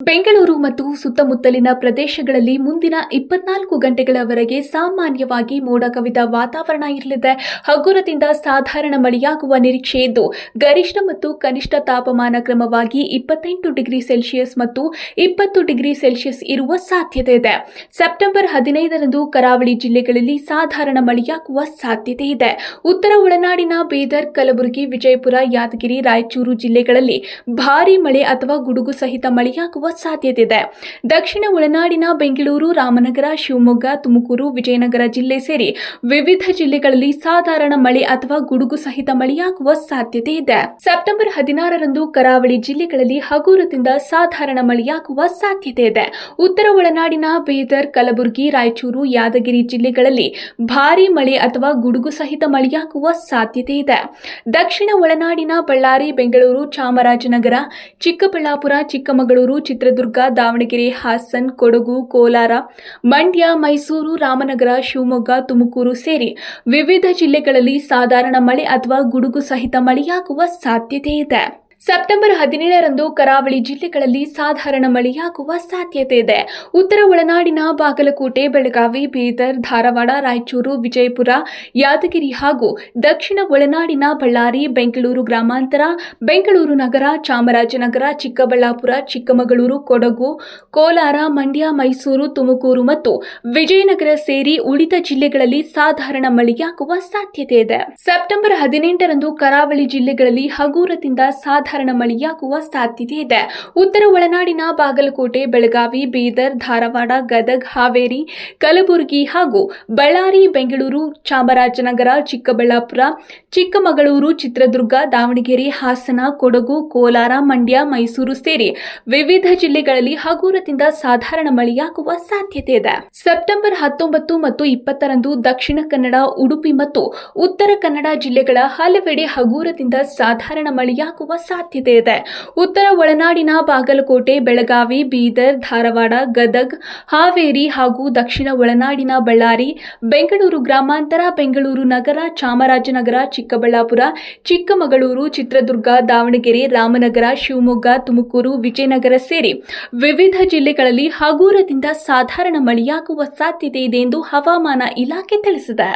ಬೆಂಗಳೂರು ಮತ್ತು ಸುತ್ತಮುತ್ತಲಿನ ಪ್ರದೇಶಗಳಲ್ಲಿ ಮುಂದಿನ ಇಪ್ಪತ್ನಾಲ್ಕು ಗಂಟೆಗಳವರೆಗೆ ಸಾಮಾನ್ಯವಾಗಿ ಮೋಡ ಕವಿದ ವಾತಾವರಣ ಇರಲಿದೆ. ಹಗುರದಿಂದ ಸಾಧಾರಣ ಮಳೆಯಾಗುವ ನಿರೀಕ್ಷೆ ಇದ್ದು, ಗರಿಷ್ಠ ಮತ್ತು ಕನಿಷ್ಠ ತಾಪಮಾನ ಕ್ರಮವಾಗಿ ಇಪ್ಪತ್ತೆಂಟು ಡಿಗ್ರಿ ಸೆಲ್ಸಿಯಸ್ ಮತ್ತು ಇಪ್ಪತ್ತು ಡಿಗ್ರಿ ಸೆಲ್ಸಿಯಸ್ ಇರುವ ಸಾಧ್ಯತೆ ಇದೆ. ಸೆಪ್ಟೆಂಬರ್ ಹದಿನೈದರಂದು ಕರಾವಳಿ ಜಿಲ್ಲೆಗಳಲ್ಲಿ ಸಾಧಾರಣ ಮಳೆಯಾಗುವ ಸಾಧ್ಯತೆ ಇದೆ. ಉತ್ತರ ಒಳನಾಡಿನ ಬೀದರ್, ಕಲಬುರಗಿ, ವಿಜಯಪುರ, ಯಾದಗಿರಿ, ರಾಯಚೂರು ಜಿಲ್ಲೆಗಳಲ್ಲಿ ಭಾರೀ ಮಳೆ ಅಥವಾ ಗುಡುಗು ಸಹಿತ ಮಳೆಯಾಗುವ ಸಾಧ್ಯತೆ ಇದೆ ದಕ್ಷಿಣ ಒಳನಾಡಿನ ಬೆಂಗಳೂರು, ರಾಮನಗರ, ಶಿವಮೊಗ್ಗ, ತುಮಕೂರು, ವಿಜಯನಗರ ಜಿಲ್ಲೆ ಸೇರಿ ವಿವಿಧ ಜಿಲ್ಲೆಗಳಲ್ಲಿ ಸಾಧಾರಣ ಮಳೆ ಅಥವಾ ಗುಡುಗು ಸಹಿತ ಮಳೆಯಾಗುವ ಸಾಧ್ಯತೆ ಇದೆ ಸೆಪ್ಟೆಂಬರ್ ಹದಿನಾರರಂದು ಕರಾವಳಿ ಜಿಲ್ಲೆಗಳಲ್ಲಿ ಹಗುರದಿಂದ ಸಾಧಾರಣ ಮಳೆಯಾಗುವ ಸಾಧ್ಯತೆ ಇದೆ ಉತ್ತರ ಒಳನಾಡಿನ ಬೀದರ್, ಕಲಬುರಗಿ, ರಾಯಚೂರು, ಯಾದಗಿರಿ ಜಿಲ್ಲೆಗಳಲ್ಲಿ ಭಾರೀ ಮಳೆ ಅಥವಾ ಗುಡುಗು ಸಹಿತ ಮಳೆಯಾಗುವ ಸಾಧ್ಯತೆ ಇದೆ ದಕ್ಷಿಣ ಒಳನಾಡಿನ ಬಳ್ಳಾರಿ, ಬೆಂಗಳೂರು, ಚಾಮರಾಜನಗರ, ಚಿಕ್ಕಬಳ್ಳಾಪುರ, ಚಿಕ್ಕಮಗಳೂರು ಚಿತ್ರದುರ್ಗ, ದಾವಣಗೆರೆ, ಹಾಸನ್, ಕೊಡಗು, ಕೋಲಾರ, ಮಂಡ್ಯ, ಮೈಸೂರು, ರಾಮನಗರ, ಶಿವಮೊಗ್ಗ, ತುಮಕೂರು ಸೇರಿ ವಿವಿಧ ಜಿಲ್ಲೆಗಳಲ್ಲಿ ಸಾಧಾರಣ ಮಳೆ ಅಥವಾ ಗುಡುಗು ಸಹಿತ ಮಳೆಯಾಗುವ ಸಾಧ್ಯತೆ ಇದೆ. ಸೆಪ್ಟೆಂಬರ್ ಹದಿನೇಳರಂದು ಕರಾವಳಿ ಜಿಲ್ಲೆಗಳಲ್ಲಿ ಸಾಧಾರಣ ಮಳೆಯಾಗುವ ಸಾಧ್ಯತೆ ಇದೆ. ಉತ್ತರ ಒಳನಾಡಿನ ಬಾಗಲಕೋಟೆ, ಬೆಳಗಾವಿ, ಬೀದರ್, ಧಾರವಾಡ, ರಾಯಚೂರು, ವಿಜಯಪುರ, ಯಾದಗಿರಿ ಹಾಗೂ ದಕ್ಷಿಣ ಒಳನಾಡಿನ ಬಳ್ಳಾರಿ, ಬೆಂಗಳೂರು ಗ್ರಾಮಾಂತರ, ಬೆಂಗಳೂರು ನಗರ, ಚಾಮರಾಜನಗರ, ಚಿಕ್ಕಬಳ್ಳಾಪುರ, ಚಿಕ್ಕಮಗಳೂರು, ಕೊಡಗು, ಕೋಲಾರ, ಮಂಡ್ಯ, ಮೈಸೂರು, ತುಮಕೂರು ಮತ್ತು ವಿಜಯನಗರ ಸೇರಿ ಉಳಿದ ಜಿಲ್ಲೆಗಳಲ್ಲಿ ಸಾಧಾರಣ ಮಳೆಯಾಗುವ ಸಾಧ್ಯತೆ ಇದೆ. ಸೆಪ್ಟೆಂಬರ್ ಹದಿನೆಂಟರಂದು ಕರಾವಳಿ ಜಿಲ್ಲೆಗಳಲ್ಲಿ ಹಗೂರದಿಂದ ಸಾಧಾರಣ ಮಳೆಯಾಗುವ ಸಾಧ್ಯತೆ ಇದೆ. ಉತ್ತರ ಒಳನಾಡಿನ ಬಾಗಲಕೋಟೆ, ಬೆಳಗಾವಿ, ಬೀದರ್, ಧಾರವಾಡ, ಗದಗ್, ಹಾವೇರಿ, ಕಲಬುರಗಿ ಹಾಗೂ ಬಳ್ಳಾರಿ, ಬೆಂಗಳೂರು, ಚಾಮರಾಜನಗರ, ಚಿಕ್ಕಬಳ್ಳಾಪುರ, ಚಿಕ್ಕಮಗಳೂರು, ಚಿತ್ರದುರ್ಗ, ದಾವಣಗೆರೆ, ಹಾಸನ, ಕೊಡಗು, ಕೋಲಾರ, ಮಂಡ್ಯ, ಮೈಸೂರು ಸೇರಿ ವಿವಿಧ ಜಿಲ್ಲೆಗಳಲ್ಲಿ ಹಗುರದಿಂದ ಸಾಧಾರಣ ಮಳೆಯಾಗುವ ಸಾಧ್ಯತೆ ಇದೆ. ಸೆಪ್ಟೆಂಬರ್ ಹತ್ತೊಂಬತ್ತು ಮತ್ತು ಇಪ್ಪತ್ತರಂದು ದಕ್ಷಿಣ ಕನ್ನಡ, ಉಡುಪಿ ಮತ್ತು ಉತ್ತರ ಕನ್ನಡ ಜಿಲ್ಲೆಗಳ ಹಲವೆಡೆ ಹಗುರದಿಂದ ಸಾಧಾರಣ ಮಳೆಯಾಗುವ ಸಾಧ್ಯತೆ ಇದೆ. ಉತ್ತರ ಒಳನಾಡಿನ ಬಾಗಲಕೋಟೆ, ಬೆಳಗಾವಿ, ಬೀದರ್, ಧಾರವಾಡ, ಗದಗ್, ಹಾವೇರಿ ಹಾಗೂ ದಕ್ಷಿಣ ಒಳನಾಡಿನ ಬಳ್ಳಾರಿ, ಬೆಂಗಳೂರು ಗ್ರಾಮಾಂತರ, ಬೆಂಗಳೂರು ನಗರ, ಚಾಮರಾಜನಗರ, ಚಿಕ್ಕಬಳ್ಳಾಪುರ, ಚಿಕ್ಕಮಗಳೂರು, ಚಿತ್ರದುರ್ಗ, ದಾವಣಗೆರೆ, ರಾಮನಗರ, ಶಿವಮೊಗ್ಗ, ತುಮಕೂರು, ವಿಜಯನಗರ ಸೇರಿ ವಿವಿಧ ಜಿಲ್ಲೆಗಳಲ್ಲಿ ಹಗೂರದಿಂದ ಸಾಧಾರಣ ಮಳೆಯಾಗುವ ಸಾಧ್ಯತೆ ಇದೆ ಎಂದು ಹವಾಮಾನ ಇಲಾಖೆ ತಿಳಿಸಿದೆ.